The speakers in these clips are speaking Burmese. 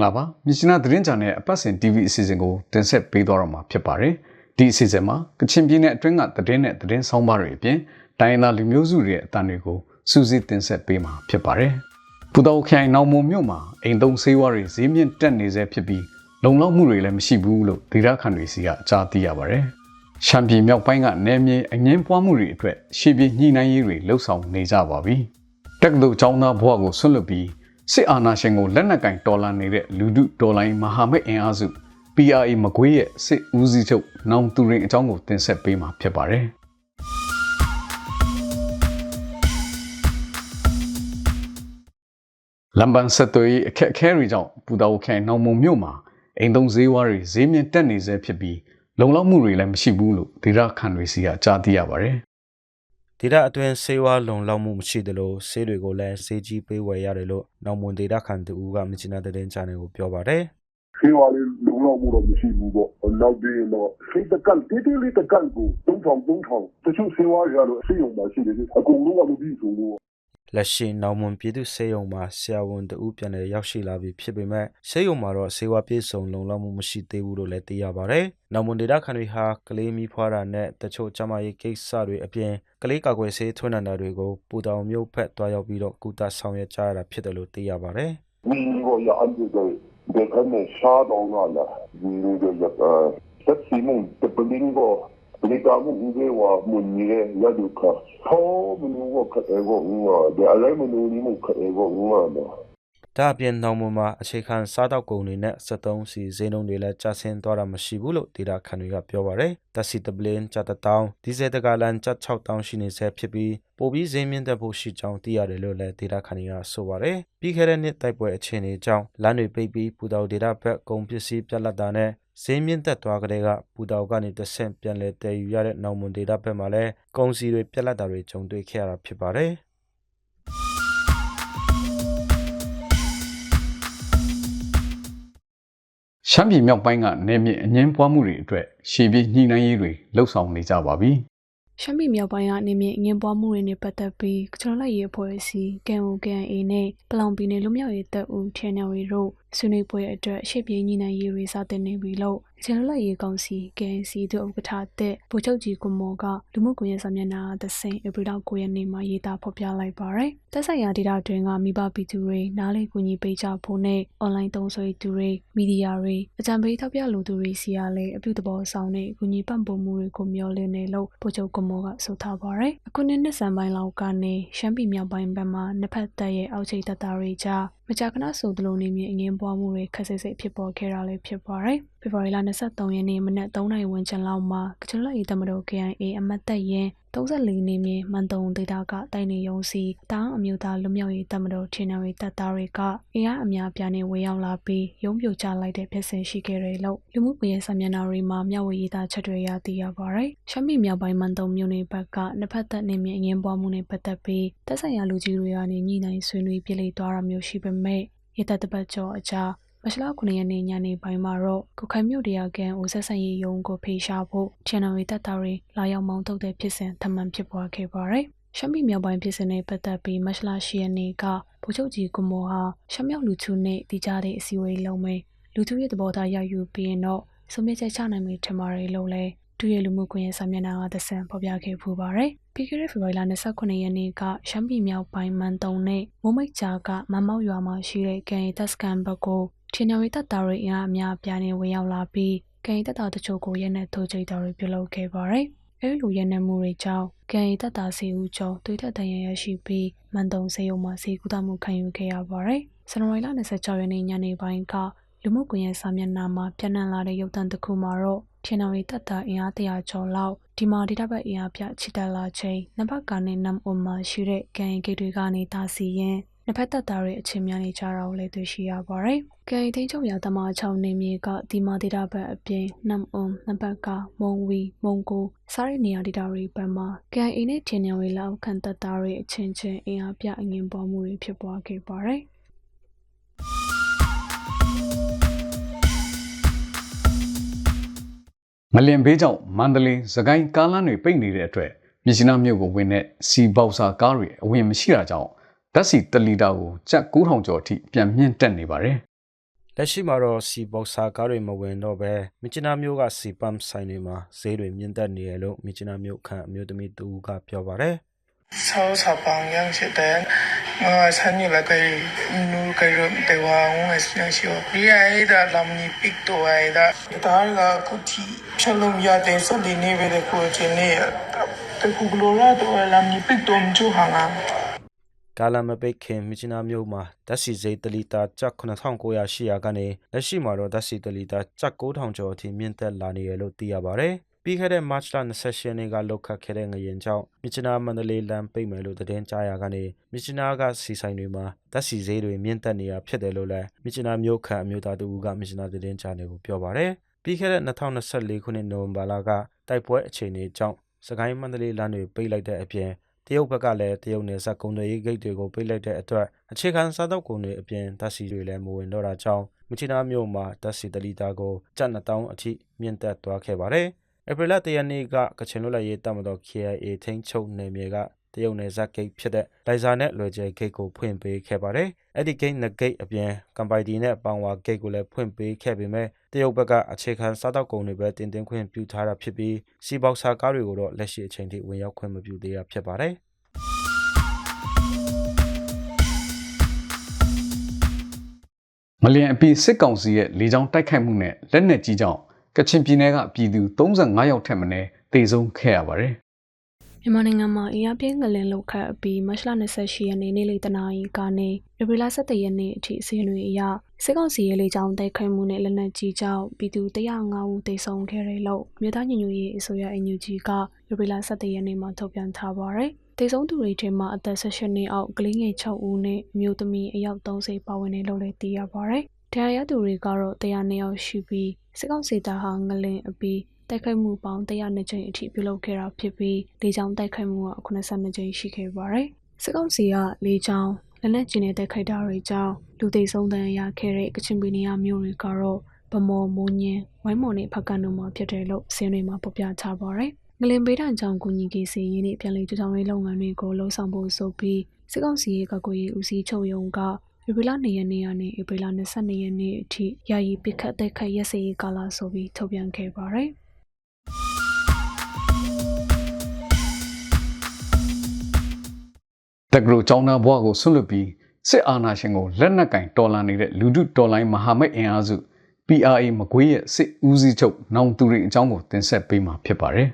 မင်္ဂလာပါမြစ်နာသတင်းချန်နယ်အပတ်စဉ် TV အစီအစဉ်ကိုတင်ဆက်ပေးသွားတော့မှာဖြစ်ပါတယ်ဒီအစီအစဉ်မှာကချင်ပြည်နယ်အတွင်းကသတင်းနဲ့သတင်းဆောင်ပါတွေအပြင်တိုင်းရင်းသားလူမျိုးစုတွေရဲ့အတန်တွေကိုစူးစီးတင်ဆက်ပေးမှာဖြစ်ပါတယ်ပူတော်ခိုင်နောင်မုံမြို့မှာအိမ်သုံးဆေးဝါးတွေဈေးမြင့်တက်နေဆဲဖြစ်ပြီးလုံလောက်မှုတွေလည်းမရှိဘူးလို့ဒေသခံတွေစီကအကြားသိရပါတယ်ရှမ်းပြည်မြောက်ပိုင်းကနေမြေအငင်းပွားမှုတွေအတွက်ရှေ့ပြေးညှိနှိုင်းရေးတွေလှုပ်ဆောင်နေကြပါပြီတက္ကသိုလ်ကျောင်းသားဘဝကိုဆွတ်လွတ်ပြီး စစ်အာဏာရှင်ကိုလက်နက်ကင်တော်လှန်နေတဲ့လူထုတော်လှန်ရေးမဟာမိတ်အင်အားစု PRA မကွေးရဲ့စစ်ဦးစီးချုပ်နောင်သူရင်အကြောင်းကိုတင်ဆက်ပေးမှာဖြစ်ပါတယ်။လမ်ဘန်ဆက်သွေးအခက်အခဲတွေကြောင့်ပူတော်ခိုင်နောင်မုံမြို့မှာအိမ်သုံးဈေးဝါးတွေဈေးမြင့်တက်နေဆဲဖြစ်ပြီးလုံလောက်မှုတွေလည်းမရှိဘူးလို့ဒေသခံတွေစီကကြားသိရပါတယ်။ ဒေတာအတွင်းဆေးဝါးလုံလောက်မှုမရှိသလိုဆေးတွေကိုလည်းဆေးကြီးပေးဝယ်ရတယ်လို့နောင်မွန်ဒေတာခန်တူကမြချနာတဲ့တင်ချန်နယ်ကိုပြောပါတယ်ဆေးဝါးလေးလုံလောက်မှုတော့မရှိဘူးပေါ့နောက်ပြီးရင်တော့စိတ်တကန့်တေးသေးလေးတကန့်ကို3000 3000တချို့ဆေးဝါးတွေကတော့ဆေးရုံမှာရှိတယ်အကုန်လုံးကမပြီးဆို လို့လက်ရှိနောင်မွန်ပြည်သူဆေးရုံမှာဆရာဝန်တဦးပြန်လည်ရောက်ရှိလာပြီဖြစ်ပေမဲ့ဆေးရုံမှာတော့ဆေးဝါးပြည့်စုံလုံလောက်မှုမရှိသေးဘူးလို့လည်းသိရပါတယ်။နောင်မွန်ဒေတာခန်တွေဟာကလေးမီးဖွားတာနဲ့တချို့ကျန်းမာရေးကိစ္စတွေအပြင်ကလေးကာကွယ်ဆေးထွန်းနံတာတွေကိုပူတောင်မျိုးဖက်တွားရောက်ပြီးတော့ကုသဆောင်ရွက်ကြရတာဖြစ်တယ်လို့သိရပါတယ်ဒီကိုရအန်ဒီတဲ့ဒီကနေ့ရှားတော့လာလာဒီလိုရတဲ့ဆက်စီမုန်တပလင်းကို ဒီကမှုဦးဝါမွန်ကြီးရဲ့ရဒုခသောမနူဝခအေဝငါဒီအလိုက်မနူနီမခအေဝငါတော့။ဒါအပြင်နောင်မွန်မှာအခြေခံစားတောက်ကုန်တွေနဲ့73စီဈေးနှုန်းတွေလည်းကျဆင်းသွားတာမရှိဘူးလို့ဒေတာခန်တွေကပြောပါတယ်။တက်စီတပလင်းကျပ်တောင်းဒီဇယ်တကလန်ကျပ်6000ရှိနေဆဲဖြစ်ပြီးပိုပြီးဈေးမြင့်တက်ဖို့ရှိကြောင်းသိရတယ်လို့လည်းဒေတာခန်တွေကဆိုပါတယ်။ပြီးခဲ့တဲ့နှစ်တိုက်ပွဲအခြေအနေကြောင့်လမ်းတွေပိတ်ပြီးပူတောင်ဒေတာဘက်ကုန်ပစ္စည်းပြတ်လတ်တာနဲ့ ဈေးမြင့်တက်သွားကြတဲ့ကပူတောင်ကနေတဆင့် ပြန်လည်တည်ယူရတဲ့ နောင်မွန်ဒေတာဘက်မှာလည်း ကုန်စည်တွေ ပြတ်လတ်တာတွေ ကြုံတွေ့ခဲ့ရတာ ဖြစ်ပါတယ်။ရှမ်းပြည်မြောက်ပိုင်းကနေမြေအငင်းပွားမှုတွေအတွက် ရှေ့ပြေးညှိနှိုင်းရေးတွေလှုပ်ဆောင်နေကြပါပြီ။ရှမ်းပြည်မြောက်ပိုင်းကနေမြင့်အငင်းပွားမှုတွေနဲ့ ပတ်သက်ပြီးကျွန်တော်လိုက်ရေးအဖွဲ့အစည်း KNO-KNA နဲ့ ပလောင်ပြည်နယ်လူမျိုးရေးတပ်ဦး Channel တွေတို့ ဆွေးနွေးပွဲအတွက်ရှေ့ပြေးညီနိုင်ရေးတွေစတင်နေပြီလို့ကျွန်တော်လိုက်ရေးကောင်စီ KNC တို့ဥက္ကဋ္ဌတဲ့ဗိုလ်ချုပ်ကြီးကွန်မော်ကလူမှုကွန်ရက်စာမျက်နှာသစိန်ဧပြီလ9ရက်နေ့မှာရေးသားဖော်ပြလိုက်ပါတယ်။တက်ဆိုင်ရာဒေတာတွင်ကမိဘပြည်သူတွေနားလေကူညီပေးကြဖို့နဲ့အွန်လိုင်းသုံးစွဲသူတွေမီဒီယာတွေအကြံပေးထောက်ပြလူသူတွေစီကလည်းအပြုသဘောဆောင်တဲ့ကူညီပံ့ပိုးမှုတွေကိုမျှော်လင့်နေလို့ဗိုလ်ချုပ်ကွန်မော်ကဆိုထားပါတယ်။အခုနှစ်နှစ်ဆန်ပိုင်းလောက်ကနေရှမ်းပြည်မြောက်ပိုင်းဘက်မှာနှစ်ဖက်တပ်ရဲ့အောက်ခြေတပ်သားတွေကြား မကြာခဏဆိုသလိုနေမြေအငင်းပွားမှုတွေခက်ဆစ်ဆစ်ဖြစ်ပေါ်ခဲ့တာလည်းဖြစ်ပါတယ်။ဖေဖော်ဝါရီလ23ရက်နေ့မနက်3နာရီဝန်းကျင်လောက်မှာကချင်လက်ရေးတမတော် KIA အမတ်တပ်ရင်34နေမြေမန်တုံဒေတာကတိုင်နေယုံစီတောင်းအမျိုးသားလူမျိုးရေးတမတော်ချင်းနယ်တပ်သားတွေကအင်အားအများပြားနဲ့ဝေရောက်လာပြီးရုံးပြိုချလိုက်တဲ့ဖြစ်စဉ်ရှိခဲ့တယ်လို့လူမှုကွန်ရက်စာမျက်နှာတွေမှာမျှဝေရေးသားချက်တွေရသိရပါတယ်။ရှမ်းပြည်မြောက်ပိုင်းမန်တုံမြို့နယ်ဘက်ကနှစ်ဖက်တပ်နေမြေအငင်းပွားမှုနဲ့ပတ်သက်ပြီးတပ်ဆိုင်ရာလူကြီးတွေကနေညှိနှိုင်းဆွေးနွေးပြလိသွားတာမျိုးရှိပေမဲ့ရတပ်တပတ်ကျော်အကြာ မရှလာ9ရက်နေ့ညနေပိုင်းမှာတော့ကုခိုင်မြို့တရားကန်ဦးဆက်ဆန်ရေးရုံးကိုဖေရှားဖို့ channel ရေးတပ်သားတွေလာရောက်မောင်းထုတ်တဲ့ဖြစ်စဉ်ထပ်မံဖြစ်ပွားခဲ့ပါတယ်။ရှမ်းပြည်မြောက်ပိုင်းဖြစ်စဉ်နဲ့ပတ်သက်ပြီးမရှလာ10ရက်နေ့ကဗိုလ်ချုပ်ကြီးကွန်မောဟာရှမ်းမြောက်လူထုနဲ့တည်ကြတဲ့အစည်းအဝေးလုပ်မယ်လူထုရဲ့သဘောထားရယူပြီးရင်တော့ဆုံးဖြတ်ချက်ချနိုင်မယ်ထင်ပါတယ်လို့လည်းသူရဲ့လူမှုကွန်ရက်စာမျက်နှာကသစံဖော်ပြခဲ့ပူပါတယ်။ပြီးခဲ့တဲ့ဖေဖော်ဝါရီလ29ရက်နေ့ကရှမ်းပြည်မြောက်ပိုင်းမန်တုံနဲ့မိုးမိတ်ကြားကမမောက်ရွာမှာရှိတဲ့ကန်ရီတပ်စကန်ဘက်ကို ချင်းနယ်ရီတပ်သားတွေအင်အားအများအပြားနဲ့ဝင်ရောက်လာပြီးကန်ရီတပ်သားတချို့ကိုရဲနဲ့ထိုးချိတ်တော်တွေပြုလုပ်ခဲ့ပါတယ်။အဲဒီလိုရဲနဲ့မှုတွေကြောင့်ကန်ရီတပ်သားစီဦးကျော်တွေထက်တန်ရရရှိပြီးမန်တုံစေယုံမှာစီကူတာမှုခံယူခဲ့ရပါတယ်။ဇန်နဝါရီလ26ရက်နေ့ညနေပိုင်းကလူမှုကွန်ရက်စာမျက်နှာမှာပြန့်နှံ့လာတဲ့ရုပ်သံတစ်ခုမှာတော့ချင်းနယ်ရီတပ်သားအင်အားတရာကျော်လောက်ဒီမာဒေတာဘက်အင်အားပြချစ်တက်လာချိန်နဘက်ကနေနမ်အွန်မှာရှိတဲ့ကန်ရီဂိတ်တွေကနေတာစီရင် နှစ်ဖက်တပ်သားတွေအချင်းများနေကြတာကိုလည်းသိရှိရပါတယ်။ကယ်ထိန်ချုပ်ရသမား6နေမြေကဒီမာဒေတာဘက်အပြင်နမ်အွန်နှစ်ဘက်ကမုံဝီမုံကိုစားတဲ့နေရာဒေတာတွေဘက်မှာကယ်အင်းနဲ့ချင်းနယ်ရီလောက်ခံတပ်သားတွေအချင်းချင်းအင်အားပြအငင်ပေါ်မှုတွေဖြစ်ပွားခဲ့ပါတယ်။ငလင်ဘေးကြောင့်မန္တလေးစကိုင်းကားလမ်းတွေပိတ်နေတဲ့အတွက်မြစ်ရှင်နာမြို့ကိုဝင်တဲ့စီပေါစာကားတွေအဝင်မရှိတာကြောင့် ဓာတ်ဆီ1လီတာကိုကျပ်9000ကျော်အထိပြန်မြင့်တက်နေပါတယ် လက်ရှိမှာတော့စီဘော့ဆာကားတွေမဝင်တော့ပဲမြစ်ချနာမျိုးကစီပမ်ဆိုင်တွေမှာဈေးတွေမြင့်တက်နေရလို့မြစ်ချနာမျိုးခန့်အမျိုးသမီးတူကပြောပါတယ် 超少榜样是的，我参与了个努个人的话，我还是想说，你爱的让你逼多爱的，当然个个体，像龙亚的说的那边的过程呢，在古罗拉多让你逼多唔就行啊。 ကာလာမပိတ်ခင်မြစ်ချနာမျိုးမှာဓာတ်စီဈေးတလီတာကျပ်9900ရှိရာကနေလက်ရှိမှာတော့ဓာတ်စီတလီတာကျပ်9000ကျော်အထိမြင့်တက်လာနေရလို့သိရပါတယ်။ပြီးခဲ့တဲ့ March လ28ရက်နေ့ကလောက်ခတ်ခဲ့တဲ့ငရင်ကြောင့်မြစ်ချနာမန္တလေးလမ်းပိတ်မယ်လို့သတင်းကြားရကနေမြစ်ချနာကစီဆိုင်တွေမှာဓာတ်စီဈေးတွေမြင့်တက်နေရဖြစ်တယ်လို့လည်းမြစ်ချနာမျိုးခန့်အမျိုးသားတူကမြစ်ချနာသတင်းကြားနေကိုပြောပါတယ်။ပြီးခဲ့တဲ့2024ခုနှစ်နိုဝင်ဘာလကတိုက်ပွဲအခြေအနေကြောင့်စကိုင်းမန္တလေးလမ်းတွေပိတ်လိုက်တဲ့အပြင်တ ရုတ်ဘက်ကလည်းတရုတ်နယ်စပ်ကုန်သွယ်ရေးဂိတ်တွေကိုပိတ်လိုက်တဲ့အတွက်အခြေခံစားသောက်ကုန်တွေအပြင်ဓာတ်ဆီတွေလည်းမဝင်တော့တာကြောင့်မြချီနာမြို့မှာဓာတ်ဆီတလီတာကိုကျပ်2000အထိမြင့်တက်သွားခဲ့ပါတယ်။ဧပြီလ1ရက်နေ့ကကချင်လွတ်လပ်ရေးတပ်မတော် KIA ထိန်းချုပ်နယ်မြေက တရုတ်နယ်စပ်ဂိတ်ဖြစ်တဲ့လိုင်ဇာနဲ့လွယ်ကျဲဂိတ်ကိုဖွင့်ပေးခဲ့ပါတယ်။အဲ့ဒီဂိတ်နှစ်ဂိတ်အပြင်ကမ်ပိုင်တီနဲ့ပောင်ဝါဂိတ်ကိုလည်းဖွင့်ပေးခဲ့ပေမဲ့တရုတ်ဘက်ကအခြေခံစားတောက်ကုန်တွေပဲတင်တင်ခွင့်ပြုထားတာဖြစ်ပြီးစီဘောက်ဆာကားတွေကိုတော့လက်ရှိအချိန်ထိဝင်ရောက်ခွင့်မပြုသေးတာဖြစ်ပါတယ်။မလျင်အပီစစ်ကောင်စီရဲ့လေကြောင်းတိုက်ခိုက်မှုနဲ့လက်နက်ကြီးကြောင့်ကချင်ပြည်နယ်ကပြည်သူ35ယောက်ထက်မနည်းတေဆုံးခဲ့ရပါတယ် မြန်မာနိုင်ငံမှာအင်အားပြင်းငလင်လောက်ခတ်အပြီးမတ်လ28ရက်နေ့နေ့လယ်တနာရီကနေဧပြီလ17ရက်နေ့အထိအစီအစဉ်တွေအရစစ်ကောင်စီရဲ့လေကြောင်းတိုက်ခိုက်မှုနဲ့လက်နက်ကြီးကြောင့်ပြည်သူ105ဦးသေဆုံးခဲ့တယ်လို့မြို့သားညီညွတ်ရေးအစိုးရအင်ယူဂျီကဧပြီလ17ရက်နေ့မှာထုတ်ပြန်ထားပါတယ်။သေဆုံးသူတွေထဲမှာအသက်18နှစ်အောက်ကလေးငယ်6ဦးနဲ့အမျိုးသမီးအယောက်30ပါဝင်တယ်လို့လည်းသိရပါတယ်။တရားရသူတွေကတော့တရားနှစ်ယောက်ရှိပြီးစစ်ကောင်စီတပ်ဟာငလင်အပြီး တိုက်ခိုက်မှုပေါင်း102ကြိမ်အထိပြုလုပ်ခဲ့တာဖြစ်ပြီးလေကြောင်းတိုက်ခိုက်မှုက82ကြိမ်ရှိခဲ့ပါတယ်။စစ်ကောင်စီကလေကြောင်းလက်နက်ကြီးနဲ့တိုက်ခိုက်တာတွေကြောင့်လူသိဆုံးဒဏ်ရာရခဲ့တဲ့ကချင်ပြည်နယ်ကမြို့တွေကတော့ဗမော်မိုးညင်းဝိုင်းမော်နဲ့ဖက်ကန်တို့မှာဖြစ်တယ်လို့စီးတွေမှာဖော်ပြထားပါတယ်။ငလင်ပေးတံကြောင့်ကုညီကေစီရင်းနဲ့ပြည်လည်တထောင်ရေးလုပ်ငန်းတွေကိုလှုံ့ဆော်ဖို့ဆိုပြီးစစ်ကောင်စီရဲ့ကကွေးဦးစီးချုပ်ရုံးကဧပြီလ2ရက်နေ့ကနေဧပြီလ22ရက်နေ့အထိယာယီပစ်ခတ်တိုက်ခိုက်ရက်စရေးကာလဆိုပြီးထုတ်ပြန်ခဲ့ပါတယ်။ တက္ကသိုလ်ကျောင်းသားဘဝကိုဆွတ်လွတ်ပြီးစစ်အာဏာရှင်ကိုလက်နက်ကင်တော်လှန်နေတဲ့လူထုတော်လှန်ရေးမဟာမိတ်အင်အားစု PRA မကွေးရဲ့စစ်ဦးစီးချုပ်နောင်သူတွေအကြောင်းကိုတင်ဆက်ပေးမှာဖြစ်ပါတယ်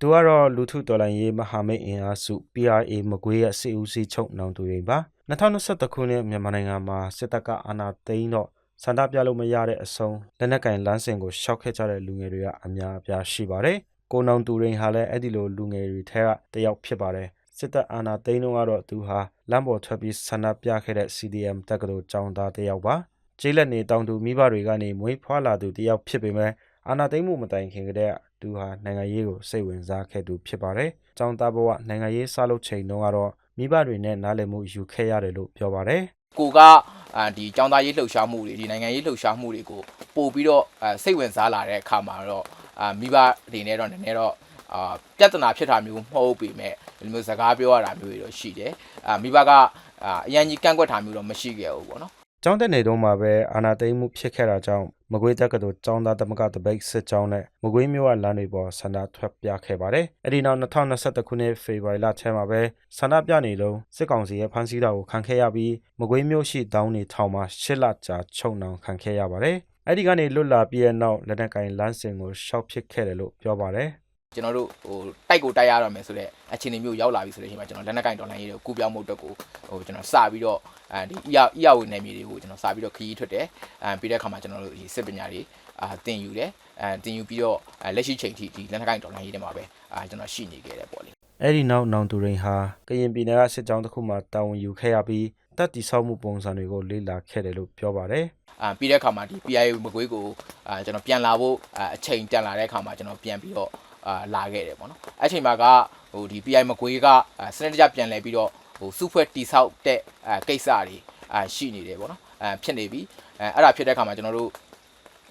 သူကတော့လူထုတော်လှန်ရေးမဟာမိတ်အင်အားစု PRA မကွေးရဲ့စစ်ဦးစီးချုပ်နောင်သူတွေပါ2021ခုနှစ်မြန်မာနိုင်ငံမှာစစ်တပ်ကအာဏာသိမ်းတော့စန္ဒပြလို့မရတဲ့အဆုံးလက်နက်ကင်လမ်းစဉ်ကိုရှောက်ခဲ့ကြတဲ့လူငယ်တွေကအများအပြားရှိပါတယ်ကိုနောင်သူရင်ဟာလည်းအဲ့ဒီလိုလူငယ်တွေထဲကတယောက်ဖြစ်ပါတယ် စစ်တပ်အာဏာသိမ်းတော့ကတော့သူဟာလမ်းပေါ်ထွက်ပြီးဆန္ဒပြခဲ့တဲ့ CDM တက္ကသိုလ်ကျောင်းသားတယောက်ပါကျေးလက်နေတောင်သူမိဘတွေကနေမွေးဖွားလာသူတယောက်ဖြစ်ပေမဲ့အာဏာသိမ်းမှုမတိုင်ခင်ကတည်းကသူဟာနိုင်ငံရေးကိုစိတ်ဝင်စားခဲ့သူဖြစ်ပါတယ်။ကျောင်းသားဘဝနိုင်ငံရေးစလုပ်ချိန်တုန်းကတော့မိဘတွေနဲ့နားလည်မှုယူခဲ့ရတယ်လို့ပြောပါတယ်။ကိုကအာဒီចောင်းသားရေးလှုပ်ရှားမှုတွေဒီနိုင်ငံရေးလှုပ်ရှားမှုတွေကိုပို့ပြီးတော့အာစိတ်ဝင်စားလာတဲ့အခါမှာတော့အာမိဘတွေနဲ့တော့နည်းနည်းတော့ အာပြဿနာဖြစ်တာမျိုးမဟုတ်ပေမဲ့ဒီလိုမျိုးစကားပြောရတာမျိုးတွေတော့ရှိတယ်အာမိဘကအာအရန်ကြီးကန့်ကွက်တာမျိုးတော့မရှိခဲ့ဘူးပေါ့နော်ကျောင်းတက်နေတုန်းမှာပဲအာနာသိမ်းမှုဖြစ်ခဲ့တာကြောင့်မကွေးတက္ကသိုလ်ကျောင်းသားသမဂ္ဂတပိတ်စစ်ကြောင်းနဲ့မကွေးမြို့ကလမ်းတွေပေါ်ဆန္ဒထွက်ပြခဲ့ပါတယ်။အဲဒီနောက်2021ခုနှစ်ဖေဖော်ဝါရီလထဲမှာပဲဆန္ဒပြနေလုံးစစ်ကောင်စီရဲ့ဖမ်းဆီးတာကိုခံခဲ့ရပြီးမကွေးမြို့ရှိတောင်းနေထောင်မှာရှစ်လကြာချုံနှောင်ခံခဲ့ရပါတယ်။အဲဒီကနေလွတ်လာပြီးတဲ့နောက်လက်နက်ကင်လမ်းစဉ်ကိုရှောက်ဖြစ်ခဲ့တယ်လို့ပြောပါတယ်။ ကျွန်တော်တို့ဟိုတိုက်ကိုတိုက်ရတော့မယ်ဆိုတော့အခြေအနေမျိုးရောက်လာပြီဆိုတဲ့အချိန်မှာကျွန်တော်လက်နက်ကင်ဒေါ်လာရေးတွေကိုကူပြောင်းမှုအတွက်ကိုဟိုကျွန်တော်စပြီးတော့အဲဒီအီယာအီယာဝင်နယ်မြေတွေကိုကျွန်တော်စပြီးတော့ခရီးထွက်တယ်အဲပြီးတဲ့အခါမှာကျွန်တော်တို့ဒီစစ်ပညာတွေအာတင်ယူတယ်အဲတင်ယူပြီးတော့လက်ရှိချိန်ထိဒီလက်နက်ကင်ဒေါ်လာရေးတွေမှာပဲအာကျွန်တော်ရှိနေခဲ့တယ်ပေါ့လေအဲ့ဒီနောက်နောင်သူရိန်ဟာကရင်ပြည်နယ်ကစစ်ကြောင်းတစ်ခုမှတာဝန်ယူခဲ့ရပြီးတပ်တီဆောက်မှုပုံစံတွေကိုလေ့လာခဲ့တယ်လို့ပြောပါတယ်အာပြီးတဲ့အခါမှာဒီ PIA မကွေးကိုအာကျွန်တော်ပြန်လာဖို့အာအချိန်တန်လာတဲ့အခါမှာကျွန်တော်ပြန်ပြီးတော့ အာလာခဲ့တယ်ပေါ့နော်အဲ့ချိန်မှာကဟိုဒီ PIA မကွေးကအာစနစ်တကျပြန်လဲပြီးတော့ဟိုစုဖွဲ့တိဆောက်တဲ့အာကိစ္စတွေအာရှိနေတယ်ပေါ့နော်အာဖြစ်နေပြီအဲအဲ့ဒါဖြစ်တဲ့အခါမှာကျွန်တော်တို့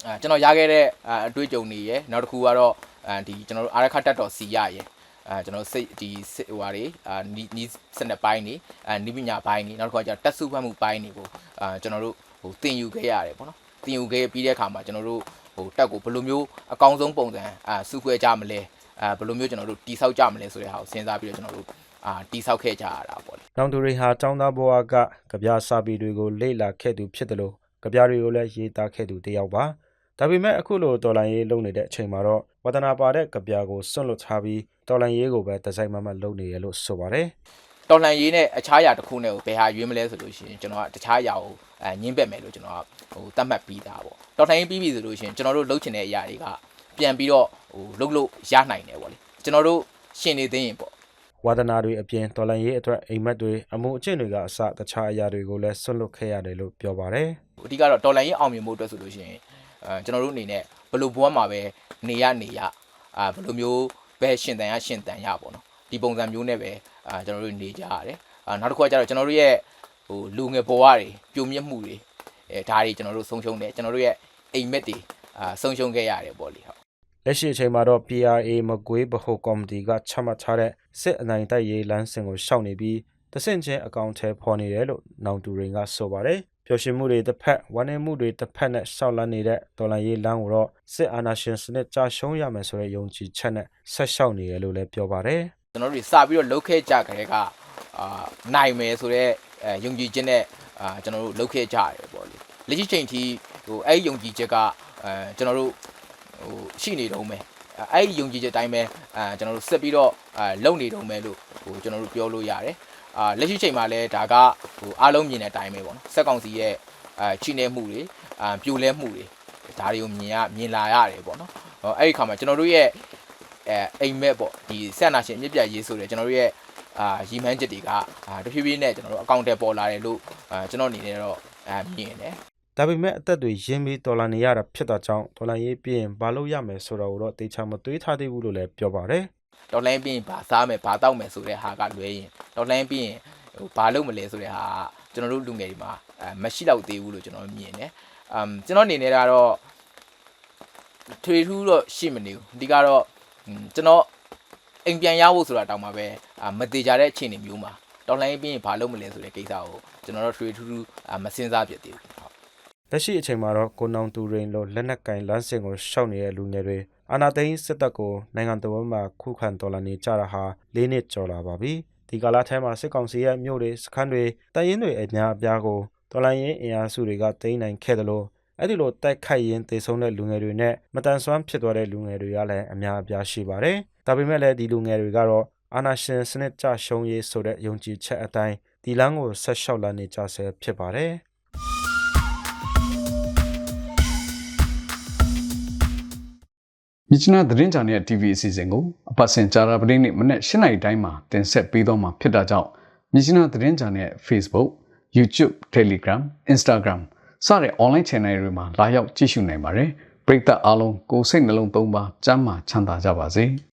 အာကျွန်တော်ရခဲ့တဲ့အအတွေ့အကြုံတွေရယ်နောက်တစ်ခုကတော့အာဒီကျွန်တော်တို့အာရခတက်တော်စီရရယ်အာကျွန်တော်စိတ်ဒီစစ်ဟိုဟာတွေအာနီနီစနစ်ပိုင်းနေအာနီးပညာပိုင်းနေနောက်တစ်ခါကျတက်စုဖတ်မှုပိုင်းတွေကိုအာကျွန်တော်တို့ဟဟိုတင်ယူခဲ့ရတယ်ပေါ့နော်တင်ယူခဲ့ပြီးတဲ့အခါမှာကျွန်တော်တို့ ဟိုတက်ကိုဘယ်လိုမျိုးအကောင်းဆုံးပုံစံအာစုခွဲကြမလဲအာဘယ်လိုမျိုးကျွန်တော်တို့တိဆောက်ကြမလဲဆိုတဲ့ဟာကိုစဉ်းစားပြီးတော့ကျွန်တော်တို့အာတိဆောက်ခဲ့ကြရတာပေါ့လေနောင်သူတွေဟာចောင်းသားဘဝကကြပြစာပေတွေကိုလေ့လာခဲ့သူဖြစ်တယ်လို့ကြပြတွေကိုလည်းရေးသားခဲ့သူတစ်ယောက်ပါဒါပေမဲ့အခုလိုတော်လိုင်းရေးလုပ်နေတဲ့အချိန်မှာတော့ဝဒနာပါတဲ့ကြပြကိုစွန့်လွတ်ထားပြီးတော်လိုင်းရေးကိုပဲဒီဇိုင်းမမလုပ်နေရလို့ဆိုပါတယ် တော်လှန်ရေးနဲ့အခြားအရာတစ်ခုနဲ့ကိုဘယ်ဟာရွေးမလဲဆိုလို့ရှိရင်ကျွန်တော်ကတခြားအရာကိုအဲညင်းပက်မယ်လို့ကျွန်တော်ကဟိုတတ်မှတ်ပြီးသားပေါ့တော်လှန်ရေးပြီးပြီဆိုလို့ရှိရင်ကျွန်တော်တို့လုပ်ချင်တဲ့အရာတွေကပြန်ပြီးတော့ဟိုလုပ်လို့ရနိုင်တယ်ပေါ့လေကျွန်တော်တို့ရှင်နေသိရင်ပေါ့ဝါဒနာတွေအပြင်တော်လိုင်းရေးအတွက်အိမ်မက်တွေအမှုအကျင့်တွေကအစတခြားအရာတွေကိုလည်းစွန့်လွတ်ခဲ့ရတယ်လို့ပြောပါတယ်အဓိကတော့တော်လှန်ရေးအောင်မြင်မှုအတွက်ဆိုလို့ရှိရင်အဲကျွန်တော်တို့အနေနဲ့ဘယ်လိုဘဝမှာပဲနေရနေရအာဘယ်လိုမျိုးပဲရှင်တန်ရရှင်တန်ရပေါ့နော် ဒီပုံစံမျိုးနဲ့ပဲအာကျွန်တော်တို့နေကြရတယ်အာနောက်တစ်ခုကကျတော့ကျွန်တော်တို့ရဲ့ဟိုလူငယ်ဘဝတွေပြုံမြင့်မှုတွေအဲဒါတွေကျွန်တော်တို့ဆုံးရှုံးတယ်ကျွန်တော်တို့ရဲ့အိမ်မက်တွေအာဆုံးရှုံးခဲ့ရတယ်ပေါ့လေဟုတ်လက်ရှိအချိန်မှာတော့ PRA မကွေးဗဟိုကော်မတီကချမှတ်ထားတဲ့စစ်အနိုင်တိုက်ရေးလမ်းစဉ်ကိုရှောက်နေပြီးတဆင့်ချင်းအကောင့်ထဲပေါ်နေတယ်လို့နောင်တူရင်ကဆိုပါတယ်ပျော်ရွှင်မှုတွေတစ်ဖက်ဝမ်းနည်းမှုတွေတစ်ဖက်နဲ့ရှောက်လန်းနေတဲ့ဒေါ်လာရေးလမ်းကိုတော့စစ်အာဏာရှင်စနစ်ကြာရှုံးရမယ်ဆိုတဲ့ယုံကြည်ချက်နဲ့ဆက်ရှောက်နေတယ်လို့လည်းပြောပါတယ် ကျွန်တော်တို့တွေစပြီးတော့လှုပ်ခဲကြကြတဲ့ကအာနိုင်မယ်ဆိုတော့အဲယုံကြည်ခြင်းနဲ့အာကျွန်တော်တို့လှုပ်ခဲကြရတယ်ပေါ့လေလက်ရှိချိန်ထိဟိုအဲ့ဒီယုံကြည်ချက်ကအဲကျွန်တော်တို့ဟိုရှိနေတော့မယ်အဲအဲ့ဒီယုံကြည်ချက်တိုင်းပဲအဲကျွန်တော်တို့ဆက်ပြီးတော့အဲလုပ်နေတော့မယ်လို့ဟိုကျွန်တော်တို့ပြောလို့ရတယ်အာလက်ရှိချိန်မှာလည်းဒါကဟိုအားလုံးမြင်တဲ့အတိုင်းပဲပေါ့နော်စက်ကောင်စီရဲ့အဲချိနေမှုတွေအာပြိုလဲမှုတွေဒါတွေကိုမြင်ရမြင်လာရတယ်ပေါ့နော်ဟောအဲ့ဒီခါမှာကျွန်တော်တို့ရဲ့ အဲအိမ်မက်ပေါ့ဒီဆက်နာရှင်အမြင့်ပြတ်ရေးဆိုတယ်ကျွန်တော်တို့ရဲ့အာရီမန်းချက်တွေကအာတဖြည်းဖြည်းနဲ့ကျွန်တော်တို့အကောင့်တွေပေါ်လာတယ်လို့အာကျွန်တော်အနေနဲ့တော့အာမြင်တယ်ဒါပေမဲ့အသက်တွေရင်းပြီးဒေါ်လာနေရတာဖြစ်တာကြောင့်ဒေါ်လာရေးပြင်ဘာလို့ရမယ်ဆိုတော့တော့တေချာမသွေးထားသေးဘူးလို့လည်းပြောပါတယ်ဒေါ်လိုင်းပြီးရင်ဘာစားမယ်ဘာတောက်မယ်ဆိုတဲ့ဟာကလွဲရင်ဒေါ်လိုင်းပြီးရင်ဟိုဘာလုပ်မလဲဆိုတဲ့ဟာကကျွန်တော်တို့လူငယ်တွေမှာအဲမရှိတော့သေးဘူးလို့ကျွန်တော်မြင်တယ်အမ်ကျွန်တော်အနေနဲ့ကတော့ထွေထူးတော့ရှိမနေဘူးအဓိကတော့ဟွန်း ကျွန်တော်အိမ်ပြန်ရဖို့ဆိုတာတောင်မှပဲအာမသေးကြတဲ့အခြေအနေမျိုးမှာဒေါ်လိုင်းပြီးရင်ဘာလုပ်မလဲဆိုတဲ့ကိစ္စကိုကျွန်တော်တို့ထွေထူးထူးအာမစင်စားပြသေးဘူးဟုတ်လက်ရှိအချိန်မှာတော့ကိုနောင်တူရင်လိုလက်နက်ကင်လမ်းစဉ်ကိုရှောက်နေတဲ့လူငယ်တွေအာနာသိန်းစစ်တပ်ကိုနိုင်ငံတော်မှာခုခံတော်လှန်နေကြတာဟာ၄နှစ်ကျော်လာပါပြီဒီကာလထဲမှာစစ်ကောင်စီရဲ့မြို့တွေစခန်းတွေတပ်ရင်းတွေအများအပြားကိုတော်လှန်ရေးအင်အားစုတွေကသိမ်းနိုင်ခဲ့တယ်လို့ အဲ့ဒီလိုတိုက်ခိုက်ရင်းတေဆုံးတဲ့လူငယ်တွေနဲ့မတန်ဆွမ်းဖြစ်သွားတဲ့လူငယ်တွေကလည်းအများအပြားရှိပါတယ်ဒါပေမဲ့လည်းဒီလူငယ်တွေကတော့အာနာရှင်စနစ်ကြရှုံးရေးဆိုတဲ့ယုံကြည်ချက်အတိုင်းဒီလမ်းကိုဆက်လျှောက်လာနေကြဆဲဖြစ်ပါတယ်မြစ်ချနာသတင်းချန်ရဲ့ TV အစီအစဉ်ကိုအပတ်စဉ်ကြာတာပတင်းနေ့မနေ့၈နာရီတိုင်းမှာတင်ဆက်ပေးတော့မှာဖြစ်တာကြောင့်မြစ်ချနာသတင်းချန်ရဲ့ Facebook, YouTube, Telegram, Instagram စတဲ့ online channel တွေမှာလာရောက်ကြည့်ရှုနိုင်ပါတယ်။ပရိသတ်အားလုံးကိုယ်စိတ်နှလုံးသုံးပါစမ်းမချမ်းသာကြပါစေ။